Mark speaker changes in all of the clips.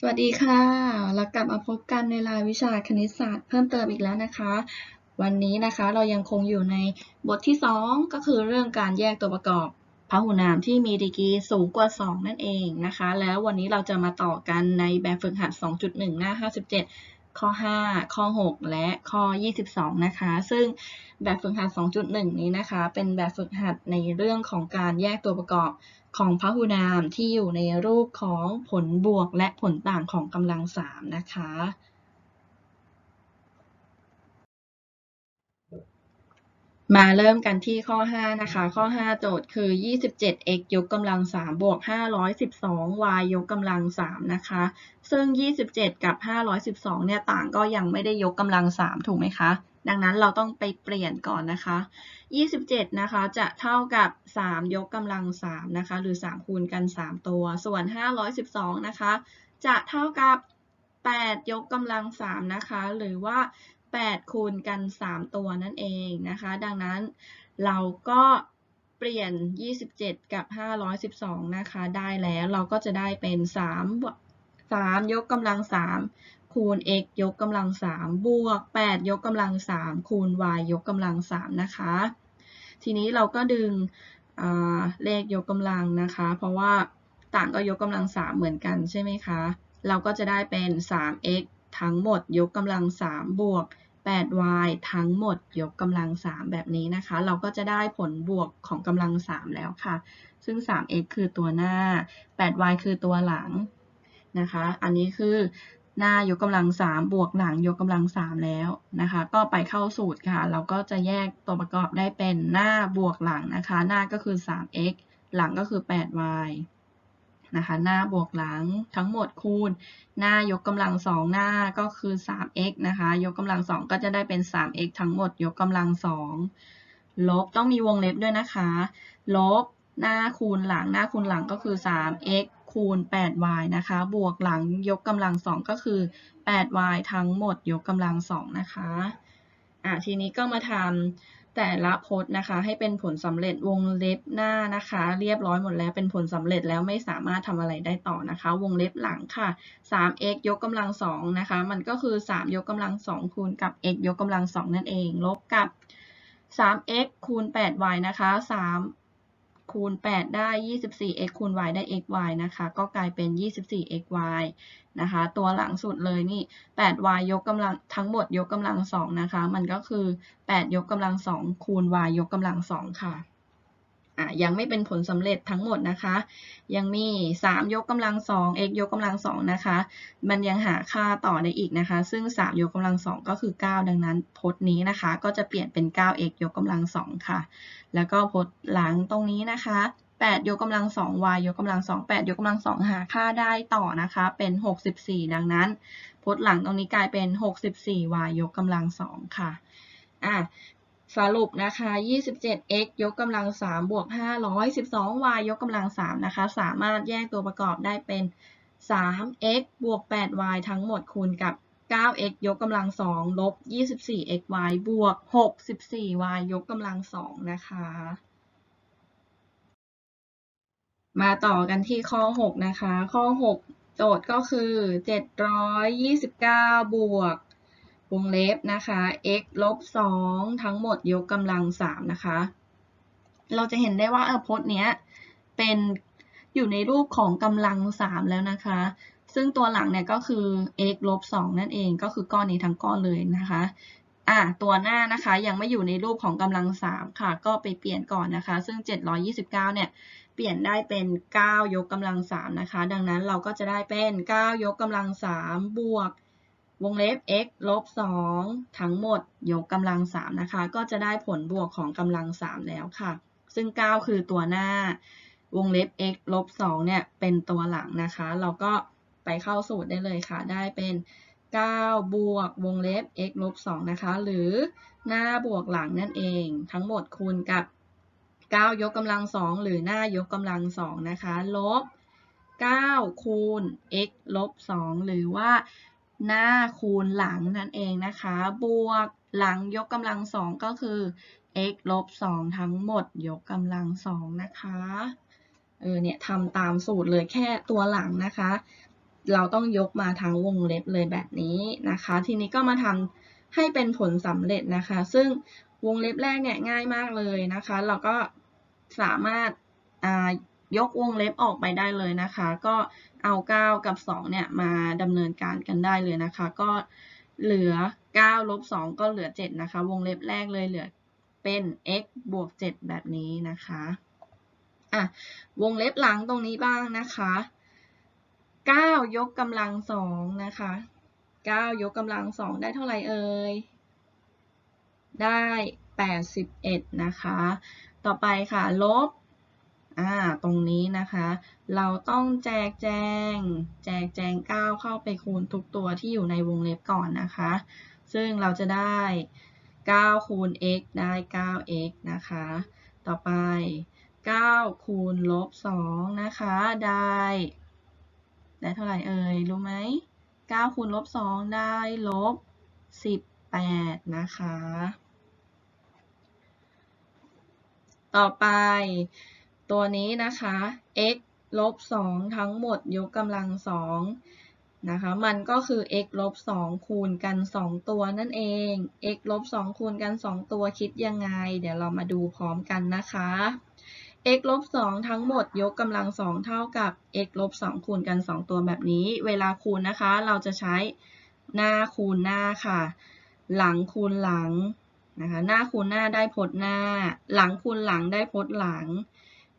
Speaker 1: สวัสดีค่ะ เรากลับมาพบกันในรายวิชาคณิตศาสตร์เพิ่มเติมอีกแล้วนะคะ วันนี้นะคะเรายังคงอยู่ในบทที่ 2 ก็คือเรื่องการแยกตัวประกอบพหุนามที่มีดีกรีสูงกว่า 2 นั่นเองนะคะ แล้ววันนี้เราจะมาต่อกันในแบบฝึกหัด 2.1 หน้า 57 ข้อ 5 ข้อ 6 และข้อ 22 นะคะ ซึ่งแบบฝึกหัด 2.1 นี้นะคะ เป็นแบบฝึกหัดในเรื่องของการแยกตัวประกอบของพหุนามที่อยู่ในรูปของผลบวกและผลต่างของกำลังสามนะคะ มาเริ่มกันที่ข้อ 5 นะคะ ข้อ 5 โจทย์คือ 27x ยกกำลัง 3 บวก 512y ยกกำลัง 3 นะคะ ซึ่ง 27 กับ 512 เนี่ย ต่างก็ยังไม่ได้ยกกำลัง 3 ถูกไหมคะ ดังนั้นเราต้องไปเปลี่ยนก่อนนะคะ 27 นะคะ จะเท่ากับ 3 ยกกำลัง 3 นะคะ หรือ 3 คูณกัน 3 ตัว ส่วน 512 นะคะ จะเท่ากับ8ยกกำลัง3นะคะ หรือว่า 8 คูณกัน 3 ตัวนั่นเองนะคะ ดังนั้นเราก็เปลี่ยน 27 กับ 512 นะคะ ได้แล้วเราก็จะได้เป็น 3 3 ยกกำลัง 3 คูณ x ยกกำลัง 3 บวก 8 ยกกำลัง 3 คูณ y ยกกำลัง 3 นะคะ ทีนี้เราก็ดึงเลขยกกำลังนะคะ เพราะว่าต่างก็ยกกำลัง 3 เหมือนกันใช่ไหมคะ เราก็จะได้เป็น 3x ทั้งหมดยกกำลัง3บวก 8y ทั้งหมดยกกำลัง3แบบนี้นะคะ เราก็จะได้ผลบวกของกำลัง3แล้วค่ะ ซึ่ง 3x คือตัวหน้า 8y คือตัวหลังนะคะ อันนี้คือหน้ายกกำลัง3บวกหลังยกกำลัง3แล้วนะคะ ก็ไปเข้าสูตรค่ะ เราก็จะแยกตัวประกอบได้เป็นหน้าบวกหลังนะคะ หน้าก็คือ 3x หลังก็คือ 8y นะคะ หน้าบวกหลังทั้งหมดคูณ หน้ายกกำลัง2หน้าก็คือ 3x นะคะ ยกกำลัง2ก็จะได้เป็น 3x ทั้งหมด ยกกำลัง2ลบต้องมีวงเล็บด้วยนะคะ ลบหน้าคูณหลังหน้าคูณหลังก็คือ 3x คูณ 8y นะคะ บวกหลังยกกำลัง2ก็คือ 8y ทั้งหมดยกกำลัง2นะคะอะทีนี้ก็มาทำ แต่ละพจน์นะคะ ให้เป็นผลสำเร็จวงเล็บหน้านะคะ เรียบร้อยหมดแล้วเป็นผลสำเร็จแล้วไม่สามารถทำอะไรได้ต่อนะคะ วงเล็บหลังค่ะ 3x ยกกำลัง2นะคะ มันก็คือ 3 ยกกำลัง2คูณกับ x ยกกำลัง2นั่นเอง ลบกับ 3x คูณ 8y นะคะ3 คูณ 8 ได้ 24x คูณ y ได้ xy นะคะ ก็กลายเป็น 24xy นะคะ ตัวหลังสุดเลยนี่ 8y ยกกำลังทั้งหมดยกกำลัง2นะคะ มันก็คือ 8 ยกกำลัง2คูณ y ยกกำลัง2ค่ะ อะยังไม่เป็นผลสำเร็จทั้งหมดนะคะ ยังมี 3 ยกกำลัง2 x ยกกำลัง2นะคะ มันยังหาค่าต่อได้อีกนะคะ ซึ่ง 3 ยกกำลัง2ก็คือ 9 ดังนั้นพจน์นี้นะคะ ก็จะเปลี่ยนเป็น 9x ยกกำลัง2ค่ะ แล้วก็พจน์หลังตรงนี้นะคะ8ยกกำลัง2 y ยกกำลัง2 8ยกกำลัง2หาค่าได้ต่อนะคะ เป็น 64 ดังนั้นพจน์หลังตรงนี้กลายเป็น 64y ยกกำลัง2ค่ะอะ สรุปนะคะ 27x ยกกำลัง 3 บวก 512y ยกกำลัง 3 นะคะ สามารถแยกตัวประกอบได้เป็น 3x บวก 8y ทั้งหมดคูณกับ 9x ยกกำลัง 2 ลบ 24xy บวก 64y ยกกำลัง 2 นะคะ มาต่อกันที่ข้อ 6 นะคะ ข้อ 6 โจทย์ก็คือ 729 บวก วงเล็บนะคะ x ลบ2ทั้งหมดยกกำลัง3นะคะ เราจะเห็นได้ว่าเออพจน์เนี้ยเป็นอยู่ในรูปของกำลัง 3 แล้วนะคะ ซึ่งตัวหลังเนี่ยก็คือ x ลบ2นั่นเองก็คือก้อนนี้ทั้งก้อนเลยนะคะอะตัวหน้านะคะยังไม่อยู่ในรูปของกำลัง 3 ค่ะ ก็ไปเปลี่ยนก่อนนะคะ ซึ่ง 729 เนี่ยเปลี่ยนได้เป็น 9 ยกกำลัง3นะคะ ดังนั้นเราก็จะได้เป็น 9 ยกกำลัง3บวก วงเล็บ x ลบ2ทั้งหมดยกกำลัง3นะคะ ก็จะได้ผลบวกของกำลัง 3 แล้วค่ะ ซึ่ง 9 คือตัวหน้า วงเล็บ x ลบ2เนี่ย เป็นตัวหลังนะคะ เราก็ไปเข้าสูตรได้เลยค่ะ ได้เป็น 9 บวกวงเล็บ x ลบ2นะคะ หรือหน้าบวกหลังนั่นเอง ทั้งหมดคูณกับ 9 ยกกำลัง 2 หรือหน้ายกกำลัง 2 นะคะ ลบ 9 คูณ x ลบ2หรือว่า หน้าคูณหลังนั่นเองนะคะ บวกหลังยกกำลังสองก็คือ x ลบสองทั้งหมดยกกำลังสองนะคะ เออเนี่ยทำตามสูตรเลยแค่ตัวหลังนะคะ เราต้องยกมาทั้งวงเล็บเลยแบบนี้นะคะ ทีนี้ก็มาทำให้เป็นผลสำเร็จนะคะ ซึ่งวงเล็บแรกเนี่ยง่ายมากเลยนะคะ เราก็สามารถยกวงเล็บออกไปได้เลยนะคะ ก็ เอา 9 กับ 2 เนี่ย มาดำเนินการกันได้เลยนะคะ ก็เหลือ 9 ลบ 2 ก็เหลือ 7 นะคะ วงเล็บแรกเลยเหลือเป็น x บวก 7 แบบนี้นะคะอะวงเล็บหลังตรงนี้บ้างนะคะ 9 ยกกำลัง 2 นะคะ 9 ยกกำลัง 2 ได้เท่าไหร่เอ่ย ได้ 81 นะคะ ต่อไปค่ะ ลบ อ่า ตรงนี้นะคะ เราต้องแจกแจง แจกแจง 9 เข้าไปคูณทุกตัวที่อยู่ในวงเล็บก่อนนะคะ ซึ่งเราจะได้ 9 คูณ x ได้ 9x นะคะ ต่อไป 9 คูณลบ 2 นะคะ ได้ ได้เท่าไหร่เอ่ย รู้ไหม 9 คูณลบ 2 ได้ลบ 18 นะคะ ต่อไป ตัวนี้นะคะ x ลบ2ทั้งหมดยกกำลัง2นะคะ มันก็คือ x ลบ2คูณกัน 2 ตัวนั่นเอง x ลบ2คูณกัน 2 ตัวคิดยังไง เดี๋ยวเรามาดูพร้อมกันนะคะ x ลบ2ทั้งหมดยกกำลัง 2 เท่ากับ x ลบ2คูณกัน 2 ตัวแบบนี้ เวลาคูณนะคะ เราจะใช้หน้าคูณหน้าค่ะ หลังคูณหลังนะคะ หน้าคูณหน้าได้พจน์หน้า หลังคูณหลังได้พจน์หลัง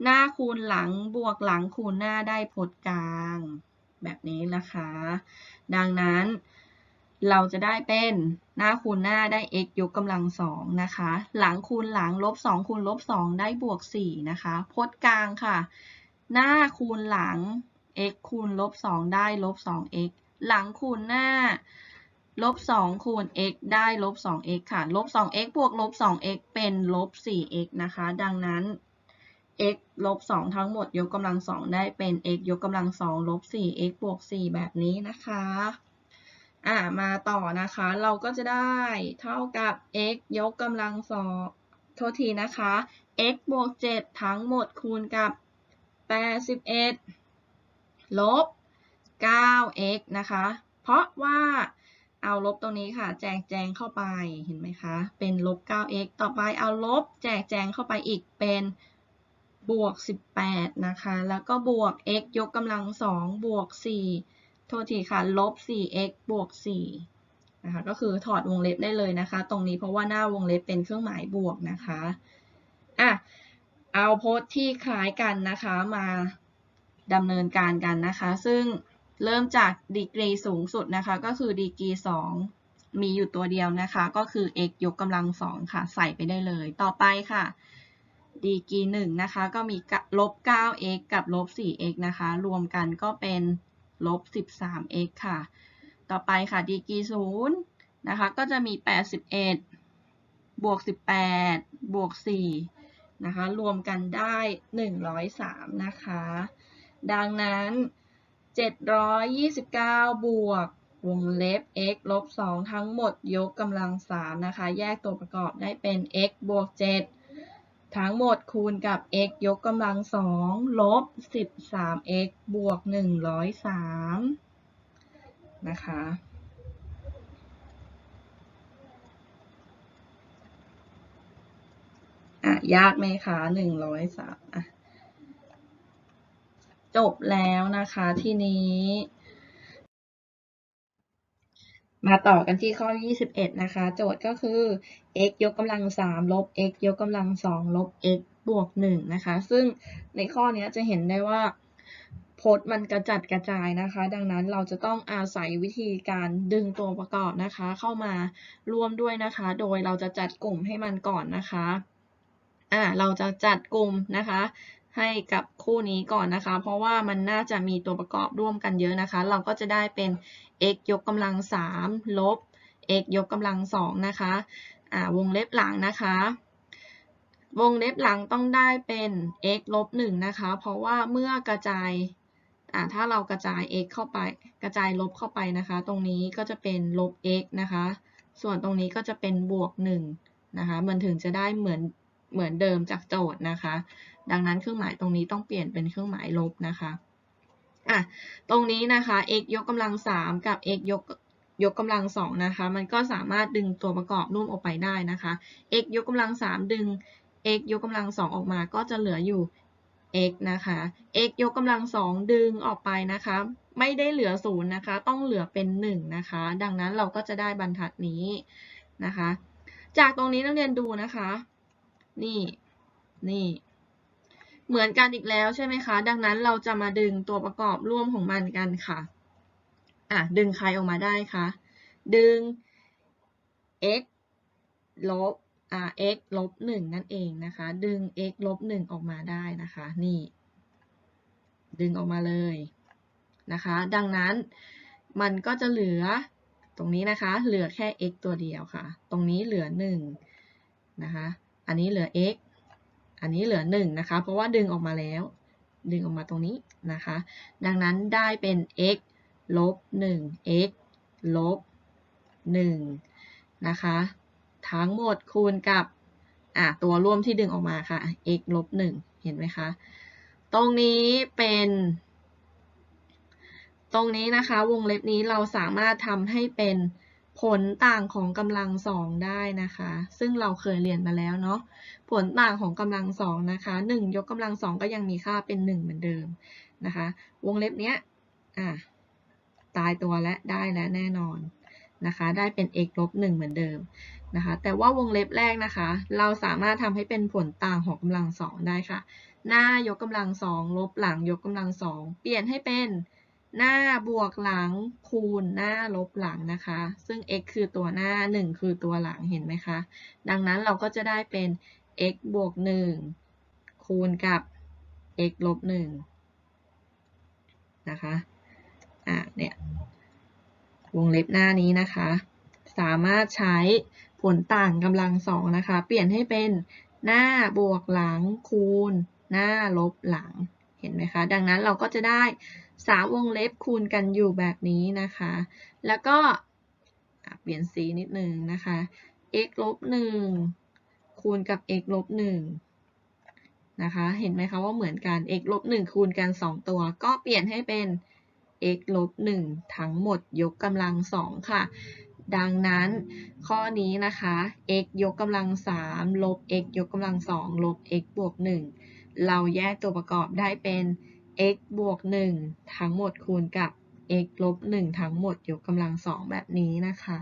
Speaker 1: หน้าคูณหลังบวกหลังคูณหน้าได้พจน์กลาง แบบนี้นะคะ ดังนั้นเราจะได้เป็นหน้าคูณหน้าได้ x ยกกำลังสองนะคะ หลังคูณหลังลบ2คูณลบ2ได้บวก4นะคะพจน์กลางค่ะ หน้าคูณหลัง x คูณลบ2ได้ลบ 2x หลังคูณหน้าลบ2คูณ x ได้ลบ 2x ค่ะ ลบ 2x บวกลบ 2x เป็นลบ 4x นะคะ ดังนั้น x ลบ2ทั้งหมดยกกำลัง2ได้เป็น x ยกกำลัง2ลบ 4x บวก 4 แบบนี้นะคะ อ่ามาต่อนะคะ เราก็จะได้เท่ากับ x ยกกำลัง2โทษทีนะคะ x บวก 7 ทั้งหมดคูณกับ 81 ลบ 9x นะคะ เพราะว่าเอาลบตรงนี้ค่ะ แจกแจงเข้าไปเห็นไหมคะ เป็นลบ 9x ต่อไปเอาลบแจกแจงเข้าไปอีกเป็น บวก 18 นะคะ แล้วก็บวก x ยกกำลัง 2 บวก 4 โทษทีค่ะ ลบ 4x บวก 4 นะคะ ก็คือถอดวงเล็บได้เลยนะคะ ตรงนี้เพราะว่าหน้าวงเล็บเป็นเครื่องหมายบวกนะคะ อะ เอาโพสต์ที่คล้ายกันนะคะมาดำเนินการกันนะคะ ซึ่งเริ่มจากดีกรีสูงสุดนะคะ ก็คือดีกรี 2 มีอยู่ตัวเดียวนะคะ ก็คือ x ยกกำลัง 2 ค่ะ ใส่ไปได้เลย ต่อไปค่ะ ดีกรี1นะคะ ก็มีลบ 9x กับลบ 4x นะคะ รวมกันก็เป็นลบ 13x ค่ะ ต่อไปค่ะ ดีกรี0นะคะ ก็จะมี 81 บวก 18 บวก 4 นะคะ รวมกันได้ 103 นะคะ ดังนั้น 729 บวกวงเล็บ x ลบ 2 ทั้งหมดยกกำลัง 3 นะคะ แยกตัวประกอบได้เป็น x บวก 7 ทั้งหมดคูณกับ x ยกกำลัง2ลบ 13x บวก 103 นะคะ อะ ยากไหมคะ 103อะ จบแล้วนะคะ ทีนี้ มาต่อกันที่ข้อ 21 นะคะ โจทย์ก็คือ x ยกกำลัง 3 ลบ x ยกกำลัง 2 ลบ x บวก 1 นะคะ ซึ่งในข้อนี้จะเห็นได้ว่าพจน์มันกระจัดกระจายนะคะ ดังนั้นเราจะต้องอาศัยวิธีการดึงตัวประกอบนะคะ เข้ามาร่วมด้วยนะคะ โดยเราจะจัดกลุ่มให้มันก่อนนะคะอ่าเราจะจัดกลุ่มนะคะ ให้กับคู่นี้ก่อนนะคะ เพราะว่ามันน่าจะมีตัวประกอบร่วมกันเยอะนะคะ เราก็จะได้เป็น x ยกกำลัง3ลบ x ยกกำลัง2นะคะวงเล็บหลังนะคะ วงเล็บหลังต้องได้เป็น x ลบ1นะคะ เพราะว่าเมื่อกระจายถ้าเรากระจาย x เข้าไป กระจายลบเข้าไปนะคะ ตรงนี้ก็จะเป็นลบ x นะคะ ส่วนตรงนี้ก็จะเป็นบวก1นะคะ มันถึงจะได้เหมือน เหมือนเดิมจากโจทย์นะคะ ดังนั้นเครื่องหมายตรงนี้ต้องเปลี่ยนเป็นเครื่องหมายลบนะคะอะตรงนี้นะคะ x ยกกำลังสามกับ x ยกยกกำลังสองนะคะ มันก็สามารถดึงตัวประกอบร่วมออกไปได้นะคะ x ยกกำลังสามดึง x ยกกำลังสองออกมาก็จะเหลืออยู่ x นะคะ x ยกกำลังสองดึงออกไปนะคะ ไม่ได้เหลือศูนย์นะคะ ต้องเหลือเป็นหนึ่งนะคะ ดังนั้นเราก็จะได้บรรทัดนี้นะคะ จากตรงนี้นักเรียนดูนะคะ นี่ นี่ เหมือนกันอีกแล้วใช่ไหมคะ ดังนั้นเราจะมาดึงตัวประกอบร่วมของมันกันค่ะ อะ ดึงใครออกมาได้คะ ดึง x ลบอ่า x ลบหนึ่งนั่นเองนะคะ ดึง x ลบหนึ่งออกมาได้นะคะ นี่ ดึงออกมาเลยนะคะ ดังนั้นมันก็จะเหลือตรงนี้นะคะ เหลือแค่ x ตัวเดียวค่ะ ตรงนี้เหลือหนึ่งนะคะ อันนี้เหลือ x อันนี้เหลือหนึ่งนะคะ เพราะว่าดึงออกมาแล้ว ดึงออกมาตรงนี้นะคะ ดังนั้นได้เป็น x ลบหนึ่ง x ลบหนึ่งนะคะ ทั้งหมดคูณกับอะตัวร่วมที่ดึงออกมาค่ะ x ลบหนึ่งเห็นไหมคะ ตรงนี้เป็น ตรงนี้นะคะ วงเล็บนี้เราสามารถทำให้เป็น ผลต่างของกำลังสองได้นะคะ ซึ่งเราเคยเรียนมาแล้วเนาะผลต่างของกำลังสองนะคะหนึ่งยกกำลังสองก็ยังมีค่าเป็นหนึ่งเหมือนเดิมนะคะ วงเล็บเนี้ยอะตายตัวและได้แล้วแน่นอนนะคะ ได้เป็น x ลบหนึ่งเหมือนเดิมนะคะ แต่ว่าวงเล็บแรกนะคะ เราสามารถทำให้เป็นผลต่างของกำลังสองได้ค่ะ หน้ายกกำลังสองลบหลังยกกำลังสองเปลี่ยนให้เป็น หน้าบวกหลังคูณหน้าลบหลังนะคะ ซึ่ง x คือตัวหน้า 1 คือตัวหลังเห็นไหมคะ ดังนั้นเราก็จะได้เป็น x บวก 1 คูณกับ x ลบ1นะคะ อะเนี่ยวงเล็บหน้านี้นะคะ สามารถใช้ผลต่างกำลังสองนะคะ เปลี่ยนให้เป็นหน้าบวกหลังคูณ หน้าลบหลัง เห็นไหมคะ ดังนั้นเราก็จะได้ สามวงเล็บคูณกันอยู่แบบนี้นะคะ แล้วก็เปลี่ยนสีนิดนึงนะคะ x ลบหนึ่งคูณกับ x ลบหนึ่งนะคะ เห็นไหมคะว่าเหมือนกัน x ลบหนึ่งคูณกัน 2 ตัว ก็เปลี่ยนให้เป็น x ลบหนึ่งทั้งหมดยกกำลังสองค่ะ ดังนั้นข้อนี้นะคะ x ยกกำลังสามลบ x ยกกำลังสองลบ x บวกหนึ่งเราแยกตัวประกอบได้เป็น x บวก 1 ทั้งหมดคูณกับ x ลบ 1 ทั้งหมดยกกำลังสองแบบนี้นะคะ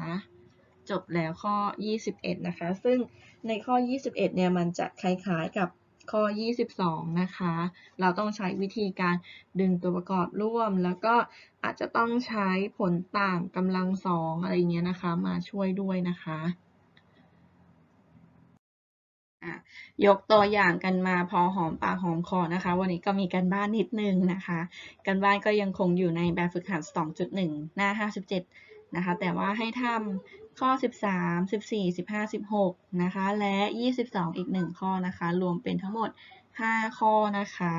Speaker 1: จบแล้วข้อ 21 นะคะ ซึ่งในข้อ 21 เนี่ยมันจะคล้ายๆกับข้อ 22 นะคะ เราต้องใช้วิธีการดึงตัวประกอบร่วม แล้วก็อาจจะต้องใช้ผลต่างกำลังสองอะไรเงี้ยนะคะ มาช่วยด้วยนะคะ ยกตัวอย่างกันมาพอหอมปากหอมคอนะคะ วันนี้ก็มีกันบ้านนิดนึงนะคะ กันบ้านก็ยังคงอยู่ในแบบฝึกหัด 2.1 หน้า 57 นะคะ แต่ว่าให้ทำข้อ 13 14 15 16 นะคะ และ 22 อีก 1 ข้อนะคะ รวมเป็นทั้งหมด 5 ข้อนะคะ